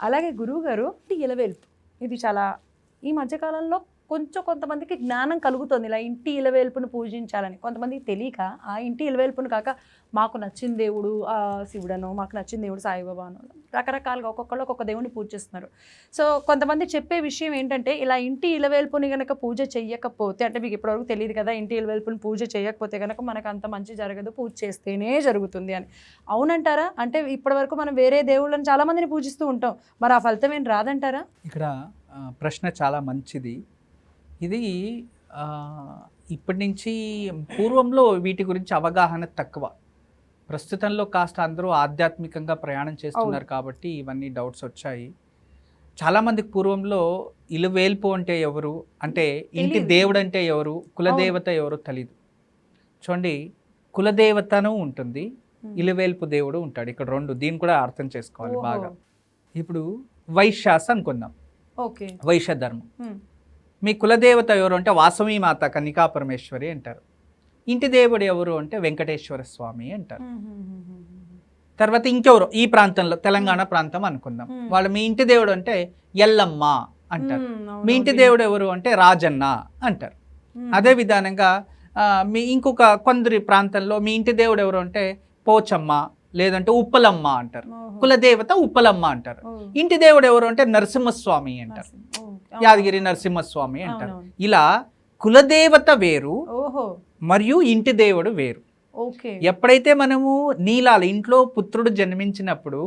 అలాగే గురువు గారు ఇలవేల్పు ఇది చాలా ఈ మధ్యకాలంలో కొంచెం కొంతమందికి జ్ఞానం కలుగుతుంది. ఇలా ఇంటి ఇలవేల్పును పూజించాలని. కొంతమందికి తెలియక ఆ ఇంటి ఇలవేల్పును కాక మాకు నచ్చిన దేవుడు ఆ, శివుడనో మాకు నచ్చిన దేవుడు సాయిబాబానో రకరకాలుగా ఒక్కొక్కళ్ళు ఒక్కొక్క దేవుడిని పూజిస్తున్నారు సో కొంతమంది చెప్పే విషయం ఏంటంటే ఇలా ఇంటి ఇలవేల్పుని కనుక పూజ చేయకపోతే అంటే మీకు ఇప్పటివరకు తెలియదు కదా ఇంటి ఇలవేల్పుని పూజ చేయకపోతే కనుక మనకు అంత మంచి జరగదు పూజ చేస్తేనే జరుగుతుంది అని. అవునంటారా? అంటే ఇప్పటివరకు మనం వేరే దేవుళ్ళని చాలామందిని పూజిస్తూ ఉంటాం. మరి ఆ ఫలితం ఏం రాదంటారా? ఇక్కడ ప్రశ్న చాలా మంచిది. ఇది ఇప్పటి నుంచి పూర్వంలో వీటి గురించి అవగాహన తక్కువ. ప్రస్తుతంలో కాస్త అందరూ ఆధ్యాత్మికంగా ప్రయాణం చేస్తున్నారు కాబట్టి ఇవన్నీ డౌట్స్ వచ్చాయి. చాలామందికి పూర్వంలో ఇలువేల్పు అంటే ఎవరు? అంటే ఇంటి తెలీదు. దేవుడు అంటే ఎవరు? కులదేవత ఎవరు తెలియదు చూడండి కులదేవతను ఉంటుంది ఇలువేల్పు దేవుడు ఉంటాడు. ఇక్కడ రెండు దీన్ని కూడా అర్థం చేసుకోవాలి. బాగా. ఇప్పుడు వైశ్యాస అనుకుందాం. ఓకే. వైశ్య ధర్మం. మీ కులదేవత ఎవరు అంటే వాసవి మాత కన్నికా పరమేశ్వరి అంటారు ఇంటి దేవుడు ఎవరు అంటే వెంకటేశ్వర స్వామి అంటారు. తర్వాత ఇంకెవరు ఈ ప్రాంతంలో తెలంగాణ ప్రాంతం అనుకుందాం. వాళ్ళు మీ ఇంటి దేవుడు అంటే ఎల్లమ్మ అంటారు మీ ఇంటి. దేవుడు ఎవరు అంటే రాజన్న అంటారు. అదే విధానంగా మీ ఇంకొక కొందరి ప్రాంతంలో మీ ఇంటి దేవుడు ఎవరు అంటే పోచమ్మ లేదంటే ఉప్పలమ్మ అంటారు. కులదేవత ఉప్పలమ్మ అంటారు. ఇంటి దేవుడు ఎవరు అంటే నరసింహస్వామి అంటారు. యాదగిరి నరసింహస్వామి అంటారు. ఇలా కులదేవత వేరు మరియు ఇంటి దేవుడు వేరు. ఓకే. ఎప్పుడైతే మనము నీలాలు ఇంట్లో పుత్రుడు జన్మించినప్పుడు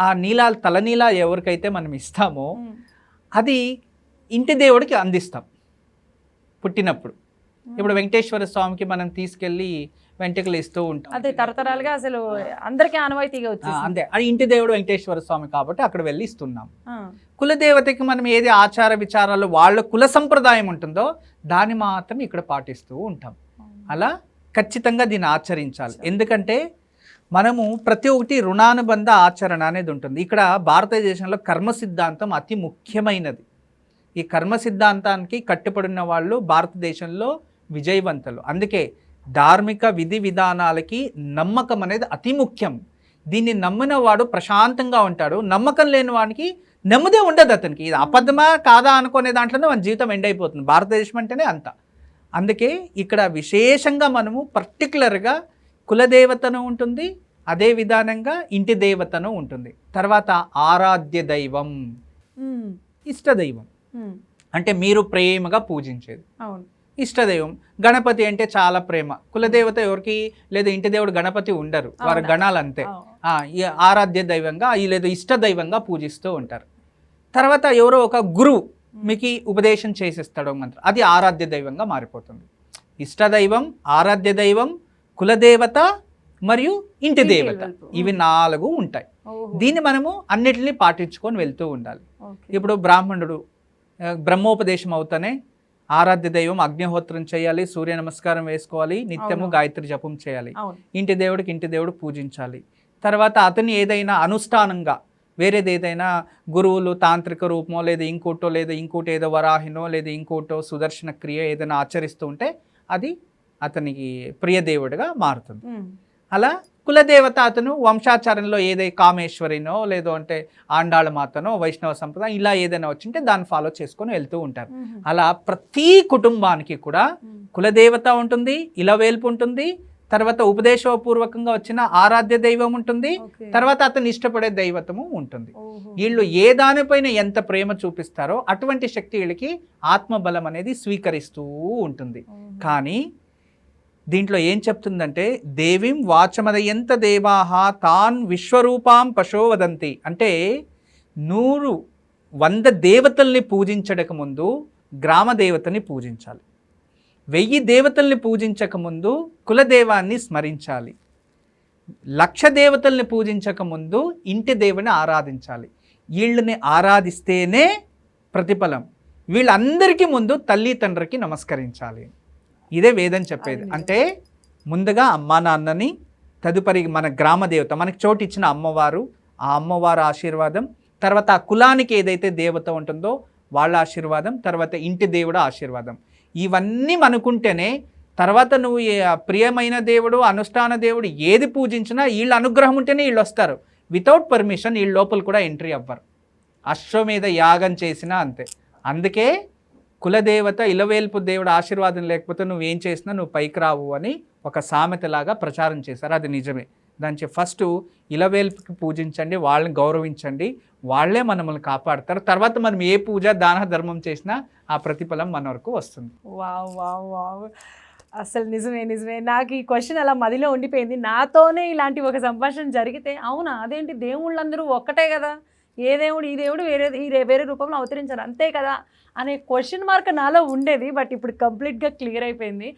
ఆ నీలాలు తలనీలా ఎవరికైతే మనం ఇస్తామో అది ఇంటి దేవుడికి అందిస్తాం పుట్టినప్పుడు. ఇప్పుడు వెంకటేశ్వర స్వామికి మనం తీసుకెళ్ళి వెంట్రుకలు ఇస్తూ ఉంటాం. అదే తరతరాలుగా అసలు అందరికీ ఆనవాయితీగా అంతే. అది ఇంటి దేవుడు వెంకటేశ్వర స్వామి కాబట్టి అక్కడ వెళ్ళి ఇస్తున్నాం. కులదేవతకి మనం ఏది ఆచార విచారాలు వాళ్ళ కుల సంప్రదాయం ఉంటుందో దాన్ని మాత్రం ఇక్కడ పాటిస్తూ ఉంటాం. అలా ఖచ్చితంగా దీన్ని ఆచరించాలి. ఎందుకంటే మనము ప్రతి ఒక్కటి రుణానుబంధ ఆచరణ అనేది ఉంటుంది. ఇక్కడ భారతదేశంలో కర్మ సిద్ధాంతం అతి ముఖ్యమైనది. ఈ కర్మ సిద్ధాంతానికి కట్టుబడిన వాళ్ళు భారతదేశంలో విజయవంతులు. అందుకే ధార్మిక విధి విధానాలకి నమ్మకం అనేది అతి ముఖ్యం. దీన్ని నమ్మిన వాడు ప్రశాంతంగా ఉంటాడు. నమ్మకం లేని వాడికి నెమ్మదే ఉండదు అతనికి. ఇది అబద్ధమా కాదా అనుకునే దాంట్లోనే మన జీవితం ఎండ్ అయిపోతుంది. భారతదేశం అంటేనే అంత. అందుకే ఇక్కడ విశేషంగా మనము పర్టికులర్గా కులదేవతను ఉంటుంది. అదే విధానంగా ఇంటి దేవతను ఉంటుంది. తర్వాత ఆరాధ్య దైవం ఉమ్, ఇష్టదైవం ఉమ్, అంటే మీరు ప్రేమగా పూజించేది. అవును. ఇష్టదైవం. గణపతి అంటే చాలా ప్రేమ. కులదేవత ఎవరికి లేదా ఇంటి దేవుడు గణపతి ఉండరు. వారి? గణాలు అంతే ఆరాధ్య దైవంగా లేదా ఇష్ట దైవంగా పూజిస్తూ ఉంటారు. తర్వాత ఎవరో ఒక గురువు మీకు ఉపదేశం చేసిస్తాడు మంత్రం. అది ఆరాధ్య దైవంగా మారిపోతుంది. ఇష్ట దైవం ఆరాధ్య దైవం కులదేవత మరియు ఇంటి దేవత. ఇవి నాలుగు ఉంటాయి. దీన్ని మనము అన్నిటిని పాటించుకొని వెళ్తూ ఉండాలి. ఇప్పుడు బ్రాహ్మణుడు బ్రహ్మోపదేశం అవుతానే ఆరాధ్య దైవం అగ్నిహోత్రం చేయాలి సూర్య నమస్కారం వేసుకోవాలి నిత్యము. గాయత్రి జపం చేయాలి. ఇంటి దేవుడికి ఇంటి దేవుడు పూజించాలి. తర్వాత అతని ఏదైనా అనుష్ఠానంగా వేరేది ఏదైనా గురువులు తాంత్రిక రూపమో లేదా ఇంకోటో లేదా ఇంకోటి ఏదో వరాహినో లేదా ఇంకోటో సుదర్శన క్రియ ఏదైనా ఆచరిస్తూ ఉంటే అది అతనికి ప్రియ దేవుడిగా మారుతుంది అలా కులదేవత అతను వంశాచారంలో ఏదై కామేశ్వరినో లేదో అంటే ఆండాళ మాతనో వైష్ణవ సంప్రదాయం ఇలా ఏదైనా వచ్చింటే దాన్ని ఫాలో చేసుకొని వెళ్తూ ఉంటారు అలా ప్రతి కుటుంబానికి కూడా కులదేవత ఉంటుంది ఇలవేల్పు ఉంటుంది తర్వాత ఉపదేశపూర్వకంగా వచ్చిన ఆరాధ్య దైవం ఉంటుంది. తర్వాత అతను ఇష్టపడే దైవతము ఉంటుంది. వీళ్ళు ఏ దానిపైన ఎంత ప్రేమ చూపిస్తారో అటువంటి శక్తి వీళ్ళకి ఆత్మబలం అనేది స్వీకరిస్తూ ఉంటుంది. కానీ దీంట్లో ఏం చెప్తుందంటే దేవిం వాచమదయంత దేవాహ తాన్ విశ్వరూపాం పశోవదంతి. అంటే నూరు వంద దేవతల్ని పూజించడక ముందు గ్రామ దేవతని పూజించాలి. వెయ్యి దేవతల్ని పూజించక ముందు కులదేవాన్ని స్మరించాలి. లక్ష దేవతల్ని పూజించక ముందు ఇంటి దేవుని ఆరాధించాలి. వీళ్ళని ఆరాధిస్తేనే ప్రతిఫలం. వీళ్ళందరికీ ముందు తల్లి తండ్రికి నమస్కరించాలి. ఇదే వేదం చెప్పేది. అంటే ముందుగా అమ్మా నాన్నని తదుపరి మన గ్రామ దేవత మనకి చోటు ఇచ్చిన అమ్మవారు ఆ అమ్మవారి ఆశీర్వాదం తర్వాత ఆ కులానికి ఏదైతే దేవత ఉంటుందో వాళ్ళ ఆశీర్వాదం తర్వాత ఇంటి దేవుడు ఆశీర్వాదం. ఇవన్నీ మనకుంటేనే తర్వాత నువ్వు ప్రియమైన దేవుడు అనుష్ఠాన దేవుడు ఏది పూజించినా వీళ్ళ అనుగ్రహం ఉంటేనే వీళ్ళు వస్తారు. వితౌట్ పర్మిషన్ వీళ్ళ లోపల కూడా ఎంట్రీ అవ్వరు. అశ్వమేధ యాగం చేసినా అంతే. అందుకే కులదేవత ఇలవేల్పు దేవుడు ఆశీర్వాదం లేకపోతే నువ్వు ఏం చేసినా నువ్వు పైకి రావు అని ఒక సామెతలాగా ప్రచారం చేశారు. అది నిజమే. దాని ఫస్ట్ ఇలవేల్పుకి పూజించండి వాళ్ళని గౌరవించండి వాళ్ళే మనల్ని కాపాడతారు. తర్వాత మనం ఏ పూజ దాన ధర్మం చేసినా ఆ ప్రతిఫలం మన వరకు వస్తుంది. Wow wow wow. అసలు నిజమే నిజమే. నాకు ఈ క్వశ్చన్ అలా మదిలో ఉండిపోయింది. నాతోనే ఇలాంటి ఒక సంభాషణ జరిగితే అవునా? అదేంటి? దేవుళ్ళందరూ ఒక్కటే కదా? ఏ దేవుడు ఈ దేవుడు వేరే ఈ వేరే రూపంలో అవతరించారు. అంతే కదా? అనే క్వశ్చన్ మార్క్ నాలో ఉండేది బట్ ఇప్పుడు కంప్లీట్గా క్లియర్ అయిపోయింది.